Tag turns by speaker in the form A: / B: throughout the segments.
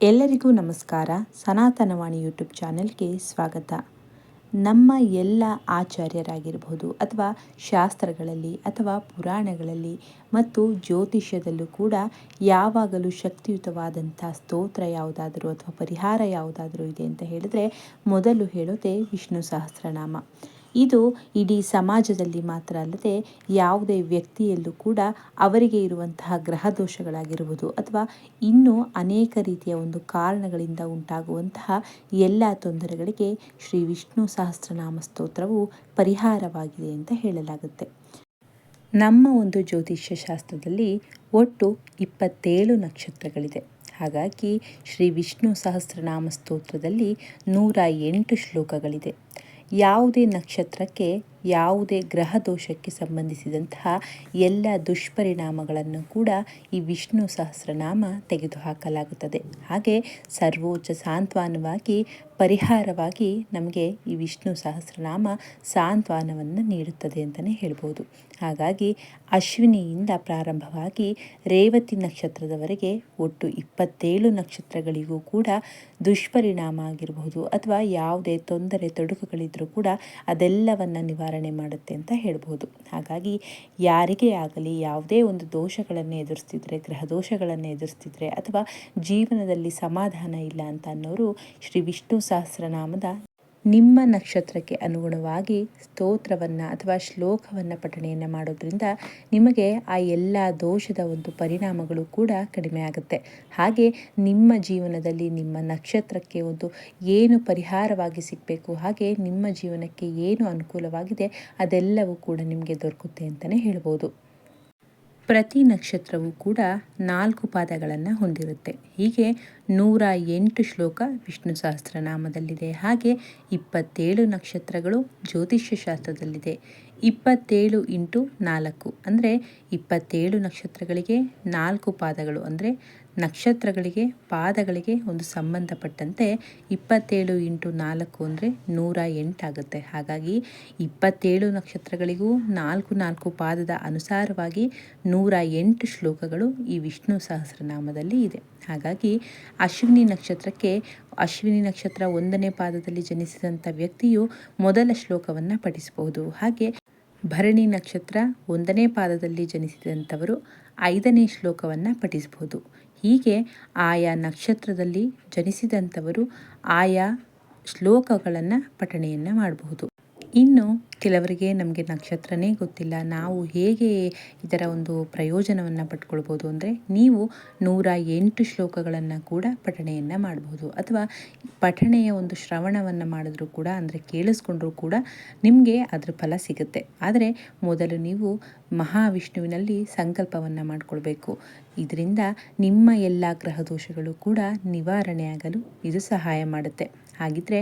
A: ಎಲ್ಲರಿಗೂ ನಮಸ್ಕಾರ. ಸನಾತನವಾಣಿ ಯೂಟ್ಯೂಬ್ ಚಾನೆಲ್ಗೆ ಸ್ವಾಗತ. ನಮ್ಮ ಎಲ್ಲ ಆಚಾರ್ಯರಾಗಿರಬಹುದು ಅಥವಾ ಶಾಸ್ತ್ರಗಳಲ್ಲಿ ಅಥವಾ ಪುರಾಣಗಳಲ್ಲಿ ಮತ್ತು ಜ್ಯೋತಿಷ್ಯದಲ್ಲೂ ಕೂಡ ಯಾವಾಗಲೂ ಶಕ್ತಿಯುತವಾದಂಥ ಸ್ತೋತ್ರ ಯಾವುದಾದರೂ ಅಥವಾ ಪರಿಹಾರ ಯಾವುದಾದರೂ ಇದೆ ಅಂತ ಹೇಳಿದ್ರೆ ಮೊದಲು ಹೇಳೋದೇ ವಿಷ್ಣು ಸಹಸ್ರನಾಮ. ಇದು ಇಡೀ ಸಮಾಜದಲ್ಲಿ ಮಾತ್ರ ಅಲ್ಲದೆ ಯಾವುದೇ ವ್ಯಕ್ತಿಯಲ್ಲೂ ಕೂಡ ಅವರಿಗೆ ಇರುವಂತಹ ಗ್ರಹ ದೋಷಗಳಾಗಿರುವುದು ಅಥವಾ ಇನ್ನೂ ಅನೇಕ ರೀತಿಯ ಒಂದು ಕಾರಣಗಳಿಂದ ಉಂಟಾಗುವಂತಹ ಎಲ್ಲ ತೊಂದರೆಗಳಿಗೆ ಶ್ರೀ ವಿಷ್ಣು ಸಹಸ್ರನಾಮ ಸ್ತೋತ್ರವು ಪರಿಹಾರವಾಗಿದೆ ಅಂತ ಹೇಳಲಾಗುತ್ತೆ. ನಮ್ಮ ಒಂದು ಜ್ಯೋತಿಷ್ಯ ಶಾಸ್ತ್ರದಲ್ಲಿ ಒಟ್ಟು ಇಪ್ಪತ್ತೇಳು ನಕ್ಷತ್ರಗಳಿದೆ. ಹಾಗಾಗಿ ಶ್ರೀ ವಿಷ್ಣು ಸಹಸ್ರನಾಮ ಸ್ತೋತ್ರದಲ್ಲಿ ನೂರ ಎಂಟು ಶ್ಲೋಕಗಳಿದೆ. ಯಾವುದೇ ನಕ್ಷತ್ರಕ್ಕೆ ಯಾವುದೇ ಗ್ರಹ ದೋಷಕ್ಕೆ ಸಂಬಂಧಿಸಿದಂತಹ ಎಲ್ಲ ದುಷ್ಪರಿಣಾಮಗಳನ್ನು ಕೂಡ ಈ ವಿಷ್ಣು ಸಹಸ್ರನಾಮ ತೆಗೆದುಹಾಕಲಾಗುತ್ತದೆ. ಹಾಗೆ ಸರ್ವೋಚ್ಚ ಸಾಂತ್ವಾನವಾಗಿ, ಪರಿಹಾರವಾಗಿ ನಮಗೆ ಈ ವಿಷ್ಣು ಸಹಸ್ರನಾಮ ಸಾಂತ್ವನವನ್ನು ನೀಡುತ್ತದೆ ಅಂತಲೇ ಹೇಳ್ಬೋದು. ಹಾಗಾಗಿ ಅಶ್ವಿನಿಯಿಂದ ಪ್ರಾರಂಭವಾಗಿ ರೇವತಿ ನಕ್ಷತ್ರದವರೆಗೆ ಒಟ್ಟು ಇಪ್ಪತ್ತೇಳು ನಕ್ಷತ್ರಗಳಿಗೂ ಕೂಡ ದುಷ್ಪರಿಣಾಮ ಆಗಿರಬಹುದು ಅಥವಾ ಯಾವುದೇ ತೊಂದರೆ, ತೊಡಕುಗಳಿದ್ರೂ ಕೂಡ ಅದೆಲ್ಲವನ್ನು ನಿವಾರಣೆ ಮಾಡುತ್ತೆ ಅಂತ ಹೇಳ್ಬೋದು. ಹಾಗಾಗಿ ಯಾರಿಗೇ ಆಗಲಿ ಯಾವುದೇ ಒಂದು ದೋಷಗಳನ್ನು ಎದುರಿಸ್ತಿದ್ರೆ, ಗ್ರಹ ದೋಷಗಳನ್ನು ಎದುರಿಸ್ತಿದ್ರೆ ಅಥವಾ ಜೀವನದಲ್ಲಿ ಸಮಾಧಾನ ಇಲ್ಲ ಅಂತ ಅನ್ನೋರು ಶ್ರೀ ವಿಷ್ಣು ಸಹಸ್ರನಾಮದ ನಿಮ್ಮ ನಕ್ಷತ್ರಕ್ಕೆ ಅನುಗುಣವಾಗಿ ಸ್ತೋತ್ರವನ್ನು ಅಥವಾ ಶ್ಲೋಕವನ್ನು ಪಠಣೆಯನ್ನು ಮಾಡೋದ್ರಿಂದ ನಿಮಗೆ ಆ ಎಲ್ಲ ದೋಷದ ಒಂದು ಪರಿಣಾಮಗಳು ಕೂಡ ಕಡಿಮೆ ಆಗುತ್ತೆ. ಹಾಗೆ ನಿಮ್ಮ ಜೀವನದಲ್ಲಿ ನಿಮ್ಮ ನಕ್ಷತ್ರಕ್ಕೆ ಒಂದು ಏನು ಪರಿಹಾರವಾಗಿ ಸಿಗಬೇಕು, ಹಾಗೆ ನಿಮ್ಮ ಜೀವನಕ್ಕೆ ಏನು ಅನುಕೂಲವಾಗಿದೆ ಅದೆಲ್ಲವೂ ಕೂಡ ನಿಮಗೆ ದೊರಕುತ್ತೆ ಅಂತಲೇ ಹೇಳ್ಬೋದು. ಪ್ರತಿ ನಕ್ಷತ್ರವೂ ಕೂಡ ನಾಲ್ಕು ಪಾದಗಳನ್ನು ಹೊಂದಿರುತ್ತೆ. ಹೀಗೆ ನೂರ ಎಂಟು ಶ್ಲೋಕ ವಿಷ್ಣು ಸಹಸ್ರನಾಮದಲ್ಲಿದೆ. ಹಾಗೆ ಇಪ್ಪತ್ತೇಳು ನಕ್ಷತ್ರಗಳು ಜ್ಯೋತಿಷ್ಯ ಶಾಸ್ತ್ರದಲ್ಲಿದೆ. ಇಪ್ಪತ್ತೇಳು ಇಂಟು ನಾಲ್ಕು ಅಂದರೆ ಇಪ್ಪತ್ತೇಳು ನಕ್ಷತ್ರಗಳಿಗೆ ನಾಲ್ಕು ಪಾದಗಳು ಅಂದರೆ ನಕ್ಷತ್ರಗಳಿಗೆ, ಪಾದಗಳಿಗೆ ಒಂದು ಸಂಬಂಧಪಟ್ಟಂತೆ ಇಪ್ಪತ್ತೇಳು ಇಂಟು ನಾಲ್ಕು ಅಂದರೆ ನೂರ ಎಂಟಾಗುತ್ತೆ ಹಾಗಾಗಿ ಇಪ್ಪತ್ತೇಳು ನಕ್ಷತ್ರಗಳಿಗೂ ನಾಲ್ಕು ನಾಲ್ಕು ಪಾದದ ಅನುಸಾರವಾಗಿ ನೂರ ಎಂಟು ಶ್ಲೋಕಗಳು ಈ ವಿಷ್ಣು ಸಹಸ್ರನಾಮದಲ್ಲಿ ಇದೆ. ಹಾಗಾಗಿ ಅಶ್ವಿನಿ ನಕ್ಷತ್ರಕ್ಕೆ ಅಶ್ವಿನಿ ನಕ್ಷತ್ರ ಒಂದನೇ ಪಾದದಲ್ಲಿ ಜನಿಸಿದಂಥ ವ್ಯಕ್ತಿಯು ಮೊದಲ ಶ್ಲೋಕವನ್ನು ಪಠಿಸಬಹುದು. ಹಾಗೆ ಭರಣಿ ನಕ್ಷತ್ರ ಒಂದನೇ ಪಾದದಲ್ಲಿ ಜನಿಸಿದಂಥವರು ಐದನೇ ಶ್ಲೋಕವನ್ನು ಪಠಿಸಬಹುದು. ಹೀಗೆ ಆಯಾ ನಕ್ಷತ್ರದಲ್ಲಿ ಜನಿಸಿದಂಥವರು ಆಯಾ ಶ್ಲೋಕಗಳನ್ನು ಪಠಣೆಯನ್ನು ಮಾಡಬಹುದು. ಇನ್ನು ಕೆಲವರಿಗೆ ನಮಗೆ ನಕ್ಷತ್ರನೇ ಗೊತ್ತಿಲ್ಲ. ನಾವು ಹೇಗೆ ಇದರ ಒಂದು ಪ್ರಯೋಜನವನ್ನು ಪಡ್ಕೊಳ್ಬೋದು ಅಂದರೆ ನೀವು ನೂರ ಎಂಟು ಶ್ಲೋಕಗಳನ್ನು ಕೂಡ ಪಠಣೆಯನ್ನು ಮಾಡಬಹುದು ಅಥವಾ ಪಠಣೆಯ ಒಂದು ಶ್ರವಣವನ್ನು ಮಾಡಿದ್ರೂ ಕೂಡ ಅಂದರೆ ಕೇಳಿಸ್ಕೊಂಡ್ರೂ ಕೂಡ ನಿಮಗೆ ಅದರ ಫಲ ಸಿಗುತ್ತೆ. ಆದರೆ ಮೊದಲು ನೀವು ಮಹಾವಿಷ್ಣುವಿನಲ್ಲಿ ಸಂಕಲ್ಪವನ್ನು ಮಾಡಿಕೊಳ್ಬೇಕು. ಇದರಿಂದ ನಿಮ್ಮ ಎಲ್ಲ ಗ್ರಹ ದೋಷಗಳು ಕೂಡ ನಿವಾರಣೆಯಾಗಲು ಇದು ಸಹಾಯ ಮಾಡುತ್ತೆ. ಹಾಗಿದ್ರೆ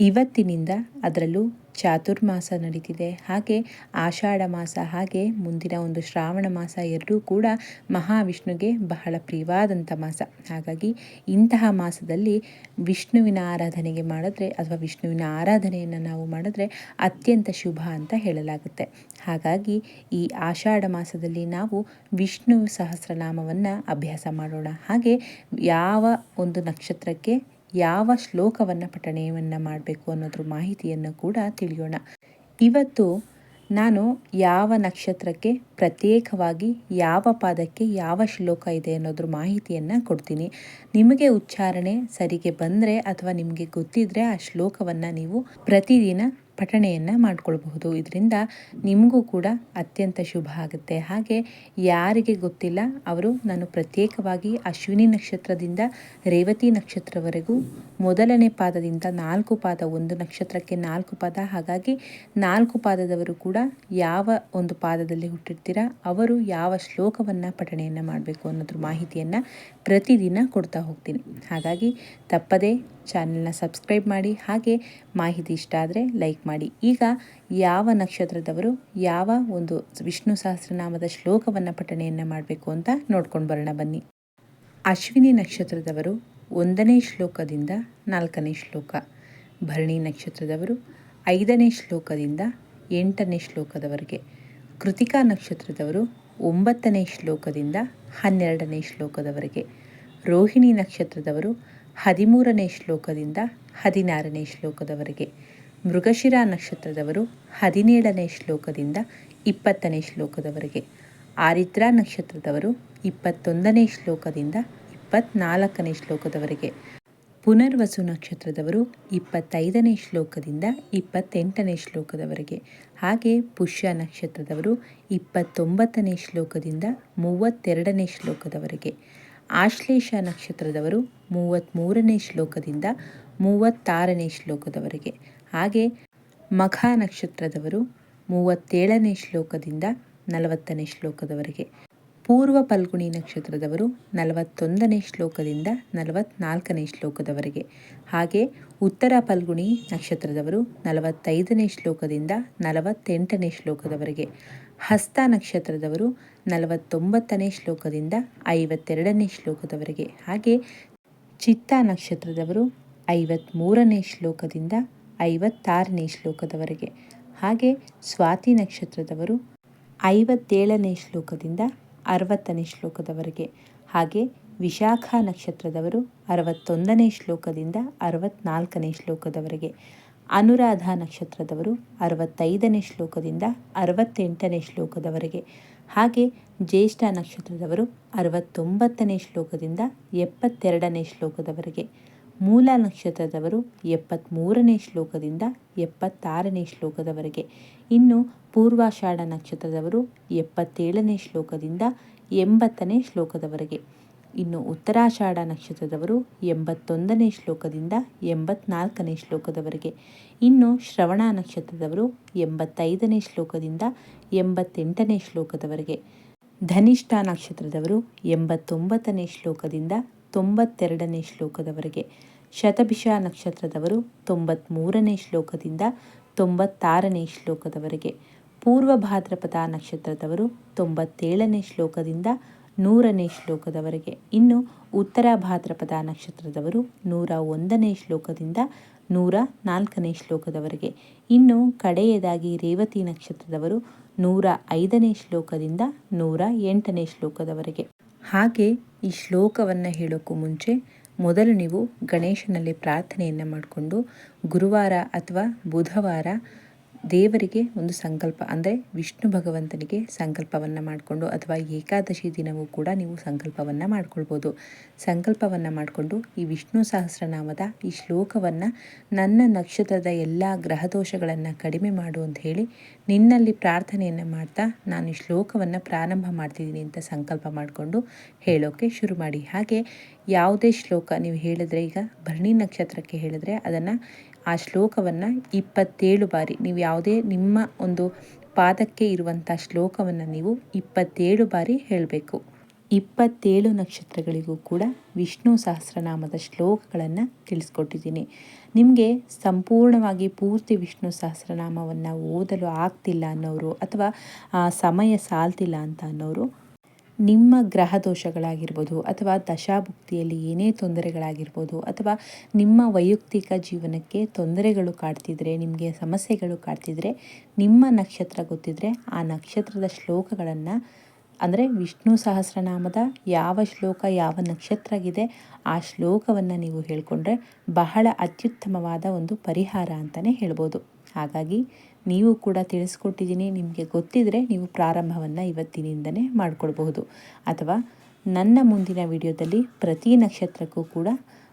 A: ಇವತ್ತಿನಿಂದ ಅದರಲ್ಲೂ ಚಾತುರ್ಮಾಸ ನಡೀತಿದೆ. ಹಾಗೆ ಆಷಾಢ ಮಾಸ, ಹಾಗೆ ಮುಂದಿನ ಒಂದು ಶ್ರಾವಣ ಮಾಸ ಎರಡೂ ಕೂಡ ಮಹಾವಿಷ್ಣುಗೆ ಬಹಳ ಪ್ರಿಯವಾದಂಥ ಮಾಸ. ಹಾಗಾಗಿ ಇಂತಹ ಮಾಸದಲ್ಲಿ ವಿಷ್ಣುವಿನ ಆರಾಧನೆಗೆ ಮಾಡಿದ್ರೆ ಅಥವಾ ವಿಷ್ಣುವಿನ ಆರಾಧನೆಯನ್ನು ನಾವು ಮಾಡಿದ್ರೆ ಅತ್ಯಂತ ಶುಭ ಅಂತ ಹೇಳಲಾಗುತ್ತೆ. ಹಾಗಾಗಿ ಈ ಆಷಾಢ ಮಾಸದಲ್ಲಿ ನಾವು ವಿಷ್ಣು ಸಹಸ್ರನಾಮವನ್ನು ಅಭ್ಯಾಸ ಮಾಡೋಣ. ಹಾಗೆ ಯಾವ ಒಂದು ನಕ್ಷತ್ರಕ್ಕೆ ಯಾವ ಶ್ಲೋಕವನ್ನು ಪಠಣೆಯನ್ನು ಮಾಡಬೇಕು ಅನ್ನೋದ್ರ ಮಾಹಿತಿಯನ್ನು ಕೂಡ ತಿಳಿಯೋಣ. ಇವತ್ತು ನಾನು ಯಾವ ನಕ್ಷತ್ರಕ್ಕೆ ಪ್ರತ್ಯೇಕವಾಗಿ ಯಾವ ಪಾದಕ್ಕೆ ಯಾವ ಶ್ಲೋಕ ಇದೆ ಅನ್ನೋದ್ರ ಮಾಹಿತಿಯನ್ನು ಕೊಡ್ತೀನಿ. ನಿಮಗೆ ಉಚ್ಚಾರಣೆ ಸರಿಗೆ ಬಂದರೆ ಅಥವಾ ನಿಮಗೆ ಗೊತ್ತಿದ್ದರೆ ಆ ಶ್ಲೋಕವನ್ನು ನೀವು ಪ್ರತಿದಿನ ಪಠಣೆಯನ್ನು ಮಾಡಿಕೊಳ್ಬಹುದು. ಇದರಿಂದ ನಿಮಗೂ ಕೂಡ ಅತ್ಯಂತ ಶುಭ ಆಗುತ್ತೆ. ಹಾಗೆ ಯಾರಿಗೆ ಗೊತ್ತಿಲ್ಲ, ಅವರು ನಾನು ಪ್ರತ್ಯೇಕವಾಗಿ ಅಶ್ವಿನಿ ನಕ್ಷತ್ರದಿಂದ ರೇವತಿ ನಕ್ಷತ್ರವರೆಗೂ ಮೊದಲನೇ ಪಾದದಿಂದ ನಾಲ್ಕು ಪಾದ, ಒಂದು ನಕ್ಷತ್ರಕ್ಕೆ ನಾಲ್ಕು ಪಾದ. ಹಾಗಾಗಿ ನಾಲ್ಕು ಪಾದದವರು ಕೂಡ ಯಾವ ಒಂದು ಪಾದದಲ್ಲಿ ಹುಟ್ಟಿರ್ತೀರ, ಅವರು ಯಾವ ಶ್ಲೋಕವನ್ನು ಪಠಣೆಯನ್ನು ಮಾಡಬೇಕು ಅನ್ನೋದ್ರ ಮಾಹಿತಿಯನ್ನು ಪ್ರತಿದಿನ ಕೊಡ್ತಾ ಹೋಗ್ತೀನಿ. ಹಾಗಾಗಿ ತಪ್ಪದೇ ಚಾನೆಲ್ನ ಸಬ್ಸ್ಕ್ರೈಬ್ ಮಾಡಿ, ಹಾಗೆ ಮಾಹಿತಿ ಇಷ್ಟ ಆದರೆ ಲೈಕ್ ಮಾಡಿ. ಈಗ ಯಾವ ನಕ್ಷತ್ರದವರು ಯಾವ ಒಂದು ವಿಷ್ಣು ಸಹಸ್ರನಾಮದ ಶ್ಲೋಕವನ್ನು ಪಠಣೆಯನ್ನು ಮಾಡಬೇಕು ಅಂತ ನೋಡ್ಕೊಂಡು ಬರೋಣ ಬನ್ನಿ. ಅಶ್ವಿನಿ ನಕ್ಷತ್ರದವರು ಒಂದನೇ ಶ್ಲೋಕದಿಂದ ನಾಲ್ಕನೇ ಶ್ಲೋಕ. ಭರಣಿ ನಕ್ಷತ್ರದವರು ಐದನೇ ಶ್ಲೋಕದಿಂದ ಎಂಟನೇ ಶ್ಲೋಕದವರೆಗೆ. ಕೃತಿಕಾ ನಕ್ಷತ್ರದವರು ಒಂಬತ್ತನೇ ಶ್ಲೋಕದಿಂದ ಹನ್ನೆರಡನೇ ಶ್ಲೋಕದವರೆಗೆ. ರೋಹಿಣಿ ನಕ್ಷತ್ರದವರು ಹದಿಮೂರನೇ ಶ್ಲೋಕದಿಂದ ಹದಿನಾರನೇ ಶ್ಲೋಕದವರೆಗೆ. ಮೃಗಶಿರ ನಕ್ಷತ್ರದವರು ಹದಿನೇಳನೇ ಶ್ಲೋಕದಿಂದ ಇಪ್ಪತ್ತನೇ ಶ್ಲೋಕದವರೆಗೆ. ಆರಿದ್ರಾ ನಕ್ಷತ್ರದವರು ಇಪ್ಪತ್ತೊಂದನೇ ಶ್ಲೋಕದಿಂದ ಇಪ್ಪತ್ನಾಲ್ಕನೇ ಶ್ಲೋಕದವರೆಗೆ. ಪುನರ್ವಸು ನಕ್ಷತ್ರದವರು ಇಪ್ಪತ್ತೈದನೇ ಶ್ಲೋಕದಿಂದ ಇಪ್ಪತ್ತೆಂಟನೇ ಶ್ಲೋಕದವರೆಗೆ. ಹಾಗೆ ಪುಷ್ಯ ನಕ್ಷತ್ರದವರು ಇಪ್ಪತ್ತೊಂಬತ್ತನೇ ಶ್ಲೋಕದಿಂದ ಮೂವತ್ತೆರಡನೇ ಶ್ಲೋಕದವರೆಗೆ. ಆಶ್ಲೇಷ ನಕ್ಷತ್ರದವರು ಮೂವತ್ತ್ಮೂರನೇ ಶ್ಲೋಕದಿಂದ ಮೂವತ್ತಾರನೇ ಶ್ಲೋಕದವರೆಗೆ. ಹಾಗೆ ಮಖ ನಕ್ಷತ್ರದವರು ಮೂವತ್ತೇಳನೇ ಶ್ಲೋಕದಿಂದ ನಲವತ್ತನೇ ಶ್ಲೋಕದವರೆಗೆ. ಪೂರ್ವ ಪಲ್ಗುಣಿ ನಕ್ಷತ್ರದವರು ನಲವತ್ತೊಂದನೇ ಶ್ಲೋಕದಿಂದ ನಲವತ್ನಾಲ್ಕನೇ ಶ್ಲೋಕದವರೆಗೆ. ಹಾಗೆ ಉತ್ತರ ಪಲ್ಗುಣಿ ನಕ್ಷತ್ರದವರು ನಲವತ್ತೈದನೇ ಶ್ಲೋಕದಿಂದ ನಲವತ್ತೆಂಟನೇ ಶ್ಲೋಕದವರೆಗೆ. ಹಸ್ತ ನಕ್ಷತ್ರದವರು ನಲವತ್ತೊಂಬತ್ತನೇ ಶ್ಲೋಕದಿಂದ ಐವತ್ತೆರಡನೇ ಶ್ಲೋಕದವರೆಗೆ. ಹಾಗೆ ಚಿತ್ತ ನಕ್ಷತ್ರದವರು ಐವತ್ತ್ಮೂರನೇ ಶ್ಲೋಕದಿಂದ ಐವತ್ತಾರನೇ ಶ್ಲೋಕದವರೆಗೆ. ಹಾಗೆ ಸ್ವಾತಿ ನಕ್ಷತ್ರದವರು ಐವತ್ತೇಳನೇ ಶ್ಲೋಕದಿಂದ ಅರವತ್ತನೇ ಶ್ಲೋಕದವರೆಗೆ. ಹಾಗೆ ವಿಶಾಖ ನಕ್ಷತ್ರದವರು ಅರವತ್ತೊಂದನೇ ಶ್ಲೋಕದಿಂದ ಅರವತ್ನಾಲ್ಕನೇ ಶ್ಲೋಕದವರೆಗೆ. ಅನುರಾಧ ನಕ್ಷತ್ರದವರು ಅರವತ್ತೈದನೇ ಶ್ಲೋಕದಿಂದ ಅರವತ್ತೆಂಟನೇ ಶ್ಲೋಕದವರೆಗೆ. ಹಾಗೆ ಜ್ಯೇಷ್ಠ ನಕ್ಷತ್ರದವರು ಅರವತ್ತೊಂಬತ್ತನೇ ಶ್ಲೋಕದಿಂದ ಎಪ್ಪತ್ತೆರಡನೇ ಶ್ಲೋಕದವರೆಗೆ. ಮೂಲ ನಕ್ಷತ್ರದವರು ಎಪ್ಪತ್ತ್ಮೂರನೇ ಶ್ಲೋಕದಿಂದ ಎಪ್ಪತ್ತಾರನೇ ಶ್ಲೋಕದವರೆಗೆ. ಇನ್ನು ಪೂರ್ವಾಷಾಢ ನಕ್ಷತ್ರದವರು ಎಪ್ಪತ್ತೇಳನೇ ಶ್ಲೋಕದಿಂದ ಎಂಬತ್ತನೇ ಶ್ಲೋಕದವರೆಗೆ. ಇನ್ನು ಉತ್ತರಾಷಾಢ ನಕ್ಷತ್ರದವರು ಎಂಬತ್ತೊಂದನೇ ಶ್ಲೋಕದಿಂದ ಎಂಬತ್ನಾಲ್ಕನೇ ಶ್ಲೋಕದವರೆಗೆ. ಇನ್ನು ಶ್ರವಣ ನಕ್ಷತ್ರದವರು ಎಂಬತ್ತೈದನೇ ಶ್ಲೋಕದಿಂದ ಎಂಬತ್ತೆಂಟನೇ ಶ್ಲೋಕದವರೆಗೆ. ಧನಿಷ್ಠ ನಕ್ಷತ್ರದವರು ಎಂಬತ್ತೊಂಬತ್ತನೇ ಶ್ಲೋಕದಿಂದ ತೊಂಬತ್ತೆರಡನೇ ಶ್ಲೋಕದವರೆಗೆ. ಶತಭಿಷ ನಕ್ಷತ್ರದವರು ತೊಂಬತ್ತ್ಮೂರನೇ ಶ್ಲೋಕದಿಂದ ತೊಂಬತ್ತಾರನೇ ಶ್ಲೋಕದವರೆಗೆ. ಪೂರ್ವ ಭಾದ್ರಪದ ನಕ್ಷತ್ರದವರು ತೊಂಬತ್ತೇಳನೇ ಶ್ಲೋಕದಿಂದ ನೂರನೇ ಶ್ಲೋಕದವರೆಗೆ. ಇನ್ನು ಉತ್ತರ ಭಾದ್ರಪದ ನಕ್ಷತ್ರದವರು ನೂರ ಒಂದನೇ ಶ್ಲೋಕದಿಂದ ನೂರ ನಾಲ್ಕನೇ ಶ್ಲೋಕದವರೆಗೆ. ಇನ್ನು ಕಡೆಯದಾಗಿ ರೇವತಿ ನಕ್ಷತ್ರದವರು ನೂರ ಐದನೇ ಶ್ಲೋಕದಿಂದ ನೂರ ಎಂಟನೇ ಶ್ಲೋಕದವರೆಗೆ. ಹಾಗೆ ಈ ಶ್ಲೋಕವನ್ನು ಹೇಳೋಕ್ಕೂ ಮುಂಚೆ ಮೊದಲು ನೀವು ಗಣೇಶನಲ್ಲಿ ಪ್ರಾರ್ಥನೆಯನ್ನು ಮಾಡಿಕೊಂಡು ಗುರುವಾರ ಅಥವಾ ಬುಧವಾರ ದೇವರಿಗೆ ಒಂದು ಸಂಕಲ್ಪ, ಅಂದರೆ ವಿಷ್ಣು ಭಗವಂತನಿಗೆ ಸಂಕಲ್ಪವನ್ನು ಮಾಡಿಕೊಂಡು ಅಥವಾ ಏಕಾದಶಿ ದಿನವೂ ಕೂಡ ನೀವು ಸಂಕಲ್ಪವನ್ನು ಮಾಡ್ಕೊಳ್ಬೋದು. ಸಂಕಲ್ಪವನ್ನು ಮಾಡಿಕೊಂಡು ಈ ವಿಷ್ಣು ಸಹಸ್ರನಾಮದ ಈ ಶ್ಲೋಕವನ್ನು ನನ್ನ ನಕ್ಷತ್ರದ ಎಲ್ಲ ಗ್ರಹದೋಷಗಳನ್ನು ಕಡಿಮೆ ಮಾಡು ಅಂತ ಹೇಳಿ ನಿನ್ನಲ್ಲಿ ಪ್ರಾರ್ಥನೆಯನ್ನು ಮಾಡ್ತಾ ನಾನು ಈ ಶ್ಲೋಕವನ್ನು ಪ್ರಾರಂಭ ಮಾಡ್ತಿದ್ದೀನಿ ಅಂತ ಸಂಕಲ್ಪ ಮಾಡಿಕೊಂಡು ಹೇಳೋಕ್ಕೆ ಶುರು ಮಾಡಿ. ಹಾಗೆ ಯಾವುದೇ ಶ್ಲೋಕ ನೀವು ಹೇಳಿದ್ರೆ ಈಗ ಭರಣಿ ನಕ್ಷತ್ರಕ್ಕೆ ಹೇಳಿದ್ರೆ ಅದನ್ನು ಆ ಶ್ಲೋಕವನ್ನು ಇಪ್ಪತ್ತೇಳು ಬಾರಿ, ನೀವು ಯಾವುದೇ ನಿಮ್ಮ ಒಂದು ಪಾದಕ್ಕೆ ಇರುವಂಥ ಶ್ಲೋಕವನ್ನು ನೀವು ಇಪ್ಪತ್ತೇಳು ಬಾರಿ ಹೇಳಬೇಕು. ಇಪ್ಪತ್ತೇಳು ನಕ್ಷತ್ರಗಳಿಗೂ ಕೂಡ ವಿಷ್ಣು ಸಹಸ್ರನಾಮದ ಶ್ಲೋಕಗಳನ್ನು ತಿಳಿಸ್ಕೊಟ್ಟಿದ್ದೀನಿ. ನಿಮಗೆ ಸಂಪೂರ್ಣವಾಗಿ ಪೂರ್ತಿ ವಿಷ್ಣು ಸಹಸ್ರನಾಮವನ್ನು ಓದಲು ಆಗ್ತಿಲ್ಲ ಅನ್ನೋರು ಅಥವಾ ಸಮಯ ಸಾಲ್ತಿಲ್ಲ ಅಂತ ಅನ್ನೋರು ನಿಮ್ಮ ಗ್ರಹ ದೋಷಗಳಾಗಿರ್ಬೋದು ಅಥವಾ ದಶಾಭುಕ್ತಿಯಲ್ಲಿ ಏನೇ ತೊಂದರೆಗಳಾಗಿರ್ಬೋದು ಅಥವಾ ನಿಮ್ಮ ವೈಯಕ್ತಿಕ ಜೀವನಕ್ಕೆ ತೊಂದರೆಗಳು ಕಾಡ್ತಿದ್ರೆ, ನಿಮಗೆ ಸಮಸ್ಯೆಗಳು ಕಾಡ್ತಿದ್ರೆ, ನಿಮ್ಮ ನಕ್ಷತ್ರ ಗೊತ್ತಿದ್ರೆ ಆ ನಕ್ಷತ್ರದ ಶ್ಲೋಕಗಳನ್ನು, ಅಂದರೆ ವಿಷ್ಣು ಸಹಸ್ರನಾಮದ ಯಾವ ಶ್ಲೋಕ ಯಾವ ನಕ್ಷತ್ರ ಇದೆ ಆ ಶ್ಲೋಕವನ್ನು ನೀವು ಹೇಳಿಕೊಂಡ್ರೆ ಬಹಳ ಅತ್ಯುತ್ತಮವಾದ ಒಂದು ಪರಿಹಾರ ಅಂತಲೇ ಹೇಳ್ಬೋದು. ಹಾಗಾಗಿ ನೀವು ಕೂಡ ತಿಳಿಸ್ಕೊಟ್ಟಿದ್ದೀನಿ. ನಿಮಗೆ ಗೊತ್ತಿದ್ದರೆ ನೀವು ಪ್ರಾರಂಭವನ್ನು ಇವತ್ತಿನಿಂದನೇ ಮಾಡಿಕೊಳ್ಬಹುದು ಅಥವಾ ನನ್ನ ಮುಂದಿನ ವಿಡಿಯೋದಲ್ಲಿ ಪ್ರತಿ ನಕ್ಷತ್ರಕ್ಕೂ ಕೂಡ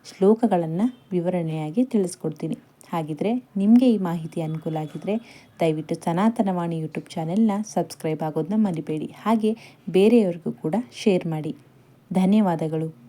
A: ಶ್ಲೋಕಗಳನ್ನು ವಿವರಣೆಯಾಗಿ ತಿಳಿಸ್ಕೊಡ್ತೀನಿ. ಹಾಗಿದ್ರೆ ನಿಮಗೆ ಈ ಮಾಹಿತಿ ಅನುಕೂಲ ಆಗಿದ್ದರೆ ದಯವಿಟ್ಟು ಸನಾತನವಾಣಿ ಯೂಟ್ಯೂಬ್ ಚಾನೆಲ್ನ ಸಬ್ಸ್ಕ್ರೈಬ್ ಆಗೋದನ್ನ ಮರಿಬೇಡಿ. ಹಾಗೆ ಬೇರೆಯವ್ರಿಗೂ ಕೂಡ ಶೇರ್ ಮಾಡಿ. ಧನ್ಯವಾದಗಳು.